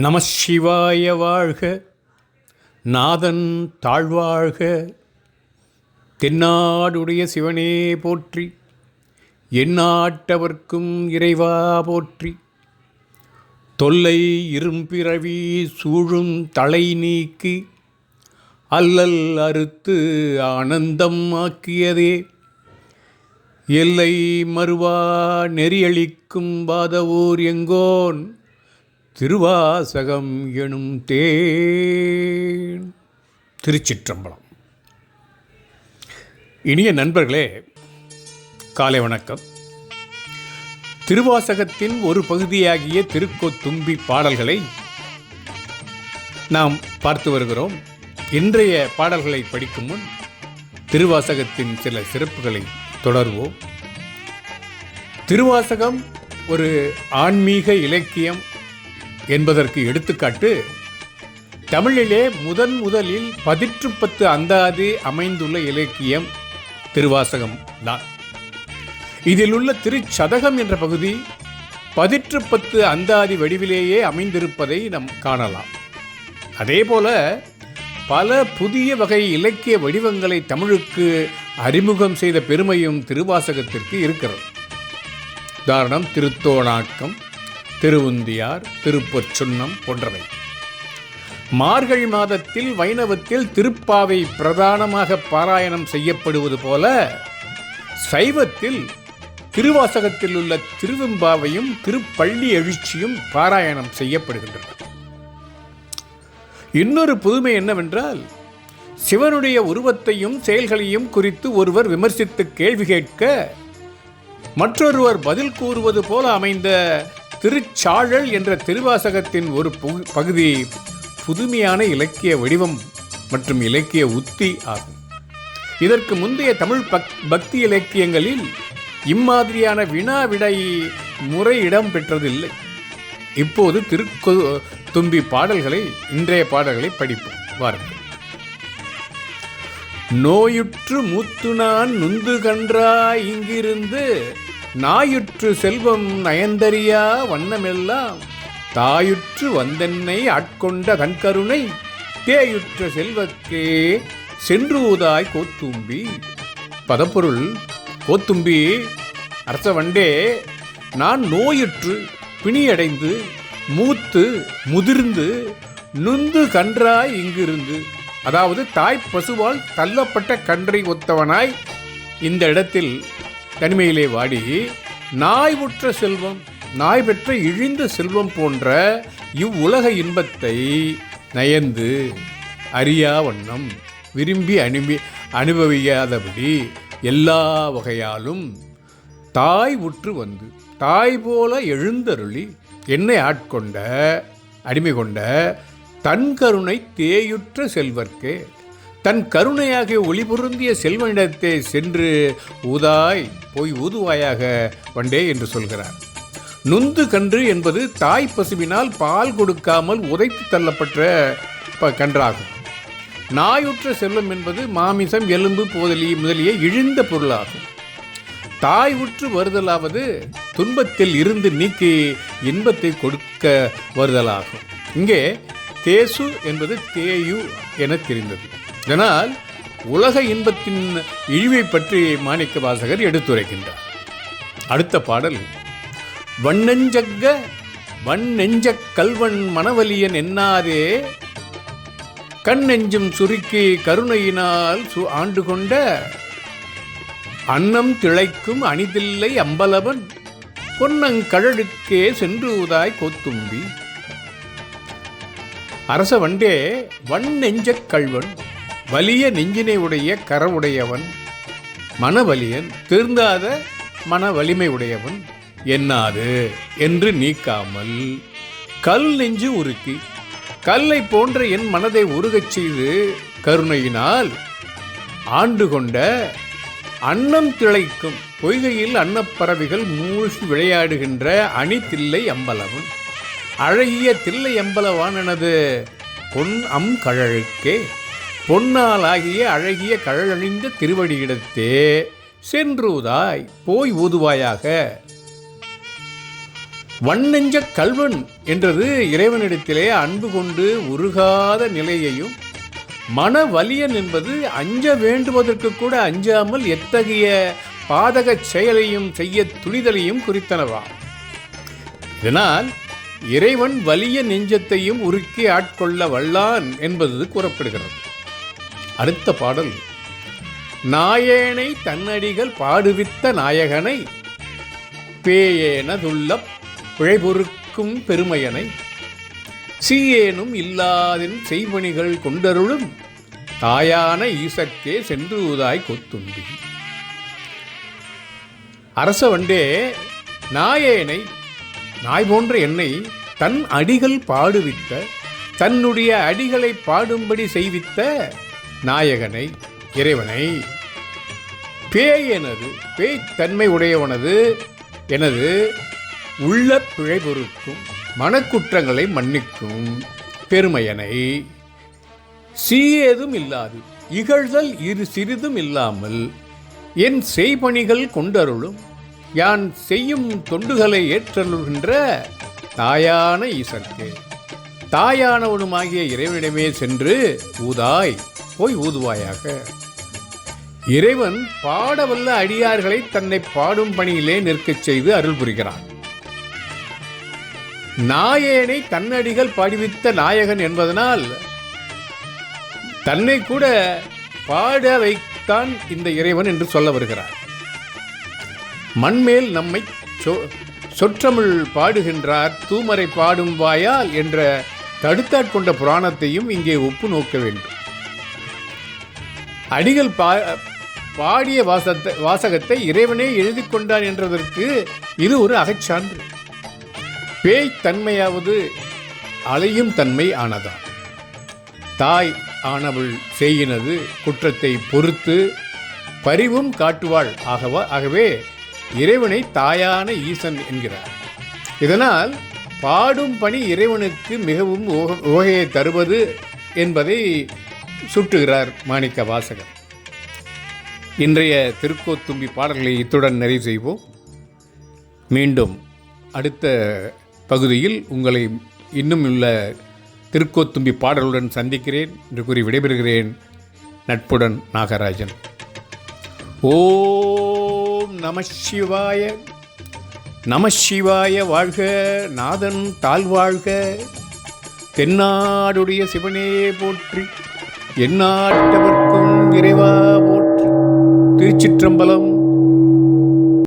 நமசிவாய வாழ்க. நாதன் தாழ்வாழ்க. தென்னாடுடைய சிவனே போற்றி. எந்நாட்டவர்க்கும் இறைவா போற்றி. தொல்லை இரும்பிறவி சூழும் தலை நீக்கி. அல்லல் அறுத்து ஆனந்தம் ஆக்கியதே. எல்லை மறுவா நெறியளிக்கும் பாதவூர் எங்கோன். திருவாசகம் எனும் தேன். திருச்சிற்றம்பலம். இனிய நண்பர்களே காலை வணக்கம். திருவாசகத்தின் ஒரு பகுதியாகிய திருக்கோத்தும்பி பாடல்களை நாம் பார்த்து வருகிறோம். இன்றைய பாடல்களை படிக்கும் முன் திருவாசகத்தின் சில சிறப்புகளை தொடர்வோம். திருவாசகம் ஒரு ஆன்மீக இலக்கியம் என்பதற்கு எடுத்துக்காட்டு தமிழிலே முதன் முதலில் பதிற்று பத்து அந்தாதி அமைந்துள்ள இலக்கியம் திருவாசகம் தான். இதில் உள்ள திருச்சதகம் என்ற பகுதி பதிற்று பத்து அந்தாதி வடிவிலேயே அமைந்திருப்பதை நாம் காணலாம். அதேபோல பல புதிய வகை இலக்கிய வடிவங்களை தமிழுக்கு அறிமுகம் செய்த பெருமையும் திருவாசகத்திற்கு இருக்கிறது. உதாரணம் திருத்தோணாக்கம் திருவுந்தியார் திருப்பொற்சுன்னம் போன்றவை. மார்கழி மாதத்தில் வைணவத்தில் திருப்பாவை பிரதானமாக பாராயணம் செய்யப்படுவது போல சைவத்தில் திருவாசகத்தில் உள்ள திருவெம்பாவையும் திருப்பள்ளி எழுச்சியும் பாராயணம் செய்யப்படுகின்றன. இன்னொரு புதுமை என்னவென்றால் சிவனுடைய உருவத்தையும் செயல்களையும் குறித்து ஒருவர் விமர்சித்து கேள்வி கேட்க மற்றொருவர் பதில் கூறுவது போல அமைந்த திருச்சாழல் என்ற திருவாசகத்தின் ஒரு பகுதி புதுமையான இலக்கிய வடிவம் மற்றும் இலக்கிய உத்தி ஆகும். இதற்கு முந்தைய தமிழ் பக்தி இலக்கியங்களில் இம்மாதிரியான வினா விடை முறை இடம் பெற்றதில்லை. இப்போது திருக்கொ தும்பி பாடல்களை இன்றைய பாடல்களை படிப்போம். வாருங்கள். நோயுற்று மூத்து நான் நுந்து கன்றா இங்கிருந்து நாயுற்று செல்வம் நயந்தறியா வண்ணமெல்லாம். தாயுற்று வந்தென்னை ஆட்கொண்ட கண்கருணை தேயுற்ற செல்வக்கே சென்றுவதாய் கோத்தும்பி. பதப்பொருள் கோத்தும்பி அரச வண்டே நான் நோயுற்று பிணியடைந்து மூத்து முதிர்ந்து நுந்து கன்றாய் இங்கிருந்து. அதாவது தாய் பசுவால் தள்ளப்பட்ட கன்றை ஒத்தவனாய். இந்த இடத்தில் தனிமையிலே வாடி. நாய் உற்ற செல்வம் நாய் பெற்ற இழிந்த செல்வம் போன்ற இவ்வுலக இன்பத்தை நயந்து அறியா வண்ணம் விரும்பி அனுபி அனுபவியாதபடி எல்லா வகையாலும் தாய் உற்று வந்து தாய் போல எழுந்தருளி என்னை ஆட்கொண்ட அடிமை கொண்ட தன் கருணை தேயுற்ற செல்வர்க்கே தன் கருணையாக ஒளிபொருந்திய செல்வனிடத்தை சென்று ஊதாய் போய் ஊதுவாயாக வண்டே என்று சொல்கிறார். நுந்து கன்று என்பது தாய் பசுவினால் பால் கொடுக்காமல் உதைத்து தள்ளப்பட்ட கன்றாகும். நாயுற்ற செல்வம் என்பது மாமிசம் எலும்பு போதலி முதலிய இழிந்த பொருளாகும். தாய் உற்று வருதலாவது துன்பத்தில் இருந்து நீக்கி இன்பத்தை கொடுக்க வருதலாகும். இங்கே தேசு என்பது தேயு என தெரிந்தது. இதனால் உலக இன்பத்தின் இழிவை பற்றி மாணிக்க வாசகர் எடுத்துரைக்கின்றார். அடுத்த பாடல் வண்ணெஞ்சக்க வண்ணெஞ்ச கல்வன் மனவலியன் என்னாதே கண் நெஞ்சும் சுருக்கி கருணையினால் சு ஆண்டு கொண்ட அன்னம் திளைக்கும் அணிதில்லை அம்பலவன் பொன்னங்கழலுக்கே சென்று உதாய் கோத்தும்பி. அரச வண்டே வன் நெஞ்சக் கல்வன் வலிய நெஞ்சினை உடைய கரவுடையவன் மனவலியன் திருந்தாத மன வலிமை உடையவன் என்னாது என்று நீக்காமல் கல் நெஞ்சு உருக்கி கல்லை போன்ற என் மனதை உருகச் செய்து கருணையினால் ஆண்டு கொண்ட அன்னம் திளைக்கும் பொய்கையில் அன்னப்பறவைகள் மூழ்கி விளையாடுகின்ற அணி தில்லை அம்பலவன். அழகிய தில்லை அம்பலவானது பொன் அம் கழழுக்கே பொன்னாலாகிய அழகிய கழழிந்த திருவடியிடத்தே சென்றுதாய் போய் ஊதுவாயாக. வண்ணெஞ்ச கல்வன் என்றது இறைவனிடத்திலே அன்பு கொண்டு உருகாத நிலையையும் மன வலியன் என்பது அஞ்ச வேண்டுவதற்கு கூட அஞ்சாமல் எத்தகைய பாதகச் செயலையும் செய்ய துணிதலையும் குறித்தனவாம் இதனால் இறைவன் வலிய நெஞ்சத்தையும் உருக்கி ஆட்கொள்ள வல்லான் என்பது கூறப்படுகிறது. அடுத்த பாடல். நாயேனை தன்னடிகள் பாடுவித்த நாயகனை பேயேனதுள்ள பிழைபொறுக்கும் பெருமையனை சீயேனும் இல்லாதின் செய்வணிகள் கொண்டருளும் தாயான ஈசக்கே சென்று உதாய் கொத்தும்பி. அரச வண்டே நாயேனை நாய் போன்ற என்னை தன் அடிகள் பாடுவித்த தன்னுடைய அடிகளை பாடும்படி செய்வித்த நாயகனை இறைவனை. பேய் எனது பேய்த்தன்மை உடையவனது எனது உள்ள பிழை பொறுக்கும் மனக்குற்றங்களை மன்னிக்கும் பெருமையனை. சீயேதும் இல்லாது இகழ்தல் இரு சிறிதும் இல்லாமல் என் செய்பணிகள் கொண்டருளும் யான் செய்யும் தொண்டுகளை ஏற்றருள்கின்ற தாயான ஈசர்க்கே. தாயானவனுமாகிய இறைவனிடமே சென்று ஊதாய் போய் ஊதுவாயாக. இறைவன் பாடவல்ல அடியார்களை தன்னை பாடும் பணியிலே நிற்கச் செய்து அருள் புரிகிறான். நாயேனை தன்னடிகள் பாடிவித்த நாயகன் என்பதனால் தன்னை கூட பாட வைத்தான் இந்த இறைவன் என்று சொல்ல வருகிறார். மண்மேல் நம்மை சொ- சொற்றமிழ் பாடுகின்றார் தூமரை பாடும் வாயால் என்ற தடுத்தாட்கொண்ட புராணத்தையும் இங்கே ஒப்பு நோக்க வேண்டும். அடிகள் பா பாடிய வாசத்தை வாசகத்தை இறைவனே எழுதி கொண்டான் என்றதற்கு இது ஒரு அகச்சான்று. பேய் தன்மையாவது அலையும் தன்மை ஆனதான் தாய் ஆனவள் செய்யினது குற்றத்தை பொறுத்து பரிவும் காட்டுவாள் ஆகவா ஆகவே இறைவனை தாயான ஈசன் என்கிறார். இதனால் பாடும் பணி இறைவனுக்கு மிகவும் உக- தருவது என்பதை சுட்டுகிறார் மாணிக்க வாசகர். இன்றைய திருக்கோத்தும்பி பாடல்களை இத்துடன் நிறைவு செய்வோம். மீண்டும் அடுத்த பகுதியில் உங்களை இன்னும் உள்ள திருக்கோத்தும்பி பாடலுடன் சந்திக்கிறேன். என்று கூறி விடைபெறுகிறேன். நட்புடன் நாகராஜன். ஓம் நம சிவாய நம சிவாய வாழ்க நாதன் தாழ்வாழ்க. தென்னாடுடைய சிவனே போற்றி. எண்ணாட்டவர்க்கும் இறைவா போற்றி. திருச்சிற்றம்பலம்